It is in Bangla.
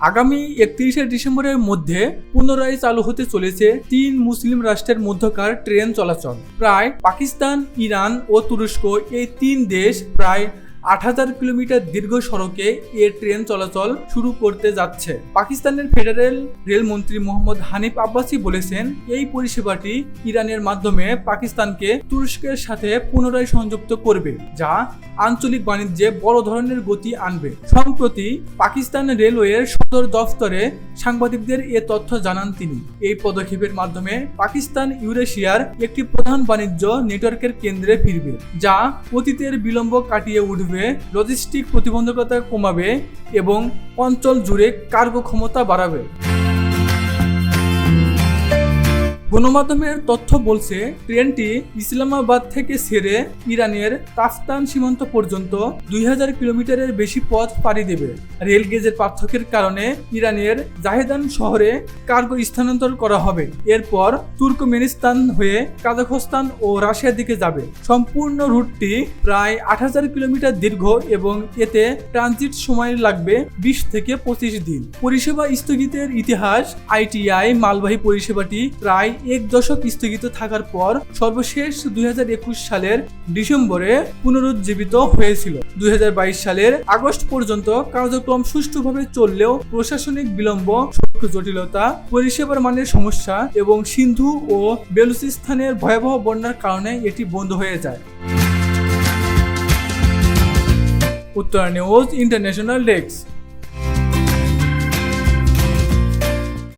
আগামী একত্রিশে ডিসেম্বরের মধ্যে পুনরায় চালু হতে চলেছে তিন মুসলিম রাষ্ট্রের মধ্যকার ট্রেন চলাচল। প্রায় পাকিস্তান, ইরান ও তুরস্ক এই তিন দেশ প্রায় আট হাজার কিলোমিটার দীর্ঘ সড়কে এ ট্রেন চলাচল শুরু করতে যাচ্ছে। পাকিস্তানের ফেডারেল রেলমন্ত্রী মোহাম্মদ হানিফ আব্বাসি বলেছেন, এই পরিষেবাটি ইরানের মাধ্যমে পাকিস্তানকে তুরস্কের সাথে পুনরায় সংযুক্ত করবে, যা আঞ্চলিক বাণিজ্যে বড় ধরনের গতি আনবে। সম্প্রতি পাকিস্তান রেলওয়ের সদর দফতরে সাংবাদিকদের এ তথ্য জানান তিনি। এই পদক্ষেপের মাধ্যমে পাকিস্তান ইউরেশিয়ার একটি প্রধান বাণিজ্য নেটওয়ার্কের কেন্দ্রে ফিরবে, যা অতীতের বিলম্ব কাটিয়ে উঠবে। লজিস্টিক প্রতিবন্ধকতা কমাবে এবং অঞ্চল জুড়ে কার্গো ক্ষমতা বাড়াবে। গণমাধ্যমের তথ্য বলছে, ট্রেনটি ইসলামাবাদ থেকে ছেড়ে ইরানের তাফতান সীমান্ত পর্যন্ত দুই হাজার কিলোমিটারের বেশি পথ পাড়ি দেবে। রেল গেজের পার্থক্যের কারণে ইরানের জাহেদান শহরে কার্গো স্থানান্তর করা হবে। এরপর তুর্কমেনিস্তান হয়ে কাজাখস্তান ও রাশিয়ার দিকে যাবে। সম্পূর্ণ রুটটি প্রায় আট হাজার কিলোমিটার দীর্ঘ এবং এতে ট্রানজিট সময় লাগবে বিশ থেকে পঁচিশ দিন। পরিষেবা স্থগিতের ইতিহাস, আইটিআই মালবাহী পরিষেবাটি প্রায় এক দশক স্থগিত থাকার পর সর্বশেষ দুই হাজার একুশ সালের ডিসেম্বরে পুনরুজ্জীবিত হয়েছিল। দু হাজার বাইশ সালের আগস্ট পর্যন্ত কার্যক্রম সুষ্ঠুভাবে চললেও প্রশাসনিক বিলম্ব জটিলতা, পরিষেবার মানের সমস্যা এবং সিন্ধু ও বেলুচিস্তানের ভয়াবহ বন্যার কারণে এটি বন্ধ হয়ে যায়। Uttara news international desk.